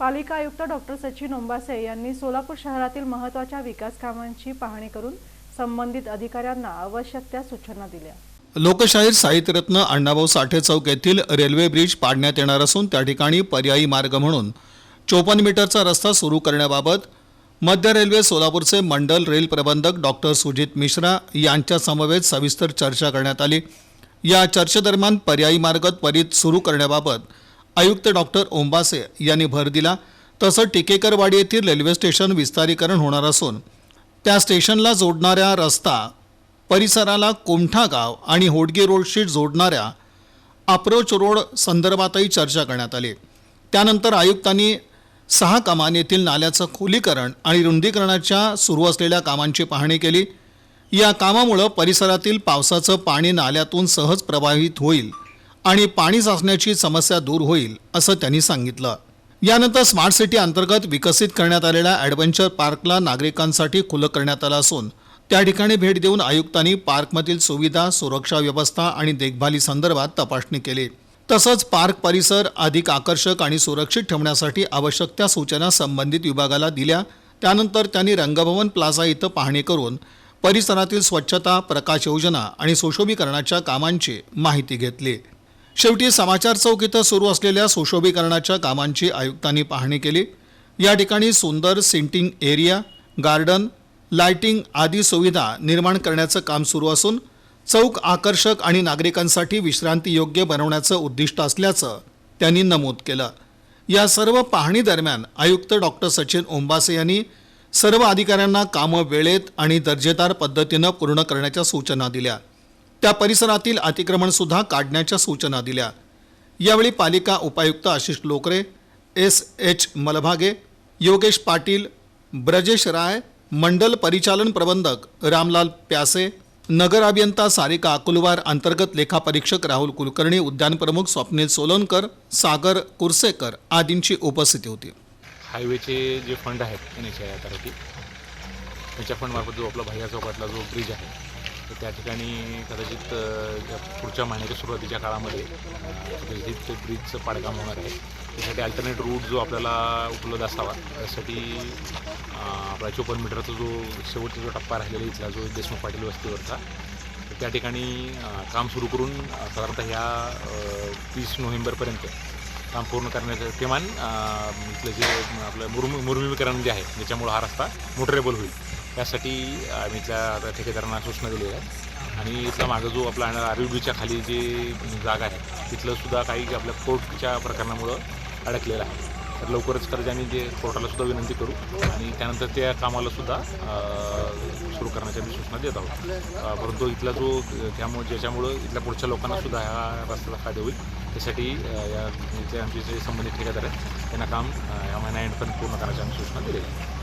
पालिका आयुक्त डॉक्टर सचिन ओंबासे यांनी सोलापूर शहरातील महत्त्वाच्या विकास कामांची पाहणी करून संबंधित अधिकाऱ्यांना आवश्यक त्या सूचना दिल्या. लोकशाहीर साहित्यरत्न अण्णाभाऊ साठे चौक येथील रेल्वे ब्रिज पाडण्यात येणार असून त्या ठिकाणी पर्यायी मार्ग म्हणून चोपन्न मीटरचा रस्ता सुरू करण्याबाबत मध्य रेल्वे सोलापूरचे मंडल रेल प्रबंधक डॉक्टर सुजित मिश्रा यांच्या समवेत सविस्तर चर्चा करण्यात आली. या चर्चेदरम्यान पर्यायी मार्ग त्वरित सुरू करण्याबाबत आयुक्त डॉक्टर ओंबासे यांनी भर दिला. तसं टिकेकरवाडी येथील रेल्वे स्टेशन विस्तारीकरण होणार असून त्या स्टेशनला जोडणाऱ्या रस्ता परिसराला कोमठा गाव आणि होडगी रोडशी जोडणाऱ्या अप्रोच रोड संदर्भातही चर्चा करण्यात आली. त्यानंतर आयुक्तांनी सहा कामान येथील नाल्याचं खोलीकरण आणि रुंदीकरणाच्या सुरू असलेल्या कामांची पाहणी केली. या कामामुळं परिसरातील पावसाचं पाणी नाल्यातून सहज प्रवाहित होईल. आणि पाणी साचण्याची समस्या दूर होईल असं त्यांनी सांगितलं. यानंतर स्मार्ट सिटी अंतर्गत विकसित करण्यात आलेल्या ॲडव्हेंचर पार्कला नागरिकांसाठी खुलं करण्यात आलं असून त्या ठिकाणी भेट देऊन आयुक्तांनी पार्कमधील सुविधा सुरक्षा व्यवस्था आणि देखभाली संदर्भात तपासणी केली. तसंच पार्क परिसर अधिक आकर्षक आणि सुरक्षित ठेवण्यासाठी आवश्यक त्या सूचना संबंधित विभागाला दिल्या. त्यानंतर त्यांनी रंगभवन प्लाझा इथं पाहणी करून परिसरातील स्वच्छता प्रकाश योजना आणि सुशोभीकरणाच्या कामांची माहिती घेतली. शेवटी समाचार चौक इथं सुरू असलेल्या सुशोभीकरणाच्या कामांची आयुक्तांनी पाहणी केली. या ठिकाणी सुंदर सिंटिंग एरिया गार्डन लाइटिंग आदी सुविधा निर्माण करण्याचं काम सुरू असून चौक आकर्षक आणि नागरिकांसाठी विश्रांतीयोग्य बनवण्याचं उद्दिष्ट असल्याचं त्यांनी नमूद केलं. या सर्व पाहणी दरम्यान आयुक्त डॉक्टर सचिन ओंबासे यांनी सर्व अधिकाऱ्यांना कामं वेळेत आणि दर्जेदार पद्धतीनं पूर्ण करण्याच्या सूचना दिल्या. त्या परिसरातील अतिक्रमणसुद्धा काढण्याच्या सूचना दिल्या. यावेळी पालिका उपायुक्त आशिष लोकरे एस एच मलभागे योगेश पाटील ब्रजेश राय मंडल परिचालन प्रबंधक रामलाल प्यासे नगर अभियंता सारिका अकुलवार अंतर्गत लेखापरीक्षक राहुल कुलकर्णी उद्यान प्रमुख स्वप्नील सोलनकर सागर कुरसेकर आदींची उपस्थिती होती. हायवेचे जे फंड आहेत एन एच आय अथॉरिटी त्याच्या फंडमार्फत जो आपला भैया चौकातला जो ब्रिज आहे तर त्या ठिकाणी कदाचित पुढच्या महिन्याच्या सुरुवातीच्या काळामध्ये ते ब्रिजचं पाडकाम होणार आहे. त्यासाठी अल्टरनेट रूट जो आपल्याला उपलब्ध असावा त्यासाठी आपला चोपन्न मीटरचा जो शेवटचा जो टप्पा राहिलेला इथला जो देशमुख पाटील वस्तीवरचा तर त्या ठिकाणी काम सुरू करून साधारणतः ह्या तीस नोव्हेंबरपर्यंत काम पूर्ण करण्याचं किमान इथलं जे आपलं मुर्म मुर्मीकरण जे आहे ज्याच्यामुळं हा रस्ता मोटरेबल होईल. त्यासाठी आम्ही इथल्या ठेकेदारांना सूचना दिलेल्या आहेत. आणि इथला मागं जो आपला आर बीच्या खाली जे जागा आहे तिथलं सुद्धा काही आपल्या कोर्टच्या प्रकरणामुळं अडकलेलं आहे. तर लवकरच कर्जाने आम्ही जे कोर्टाला सुद्धा विनंती करू आणि त्यानंतर त्या कामाला सुद्धा सुरू करण्याच्या मी सूचना देत आहोत. परंतु इथला जो त्यामुळे ज्याच्यामुळं इथल्या पुढच्या लोकांना सुद्धा ह्या रस्त्याचा फायदा होईल त्यासाठी या इथले आमचे जे संबंधित ठेकेदार आहेत त्यांना काम या महिना एंडपर्यंत पूर्ण करण्याच्या आम्ही सूचना दिलेली आहे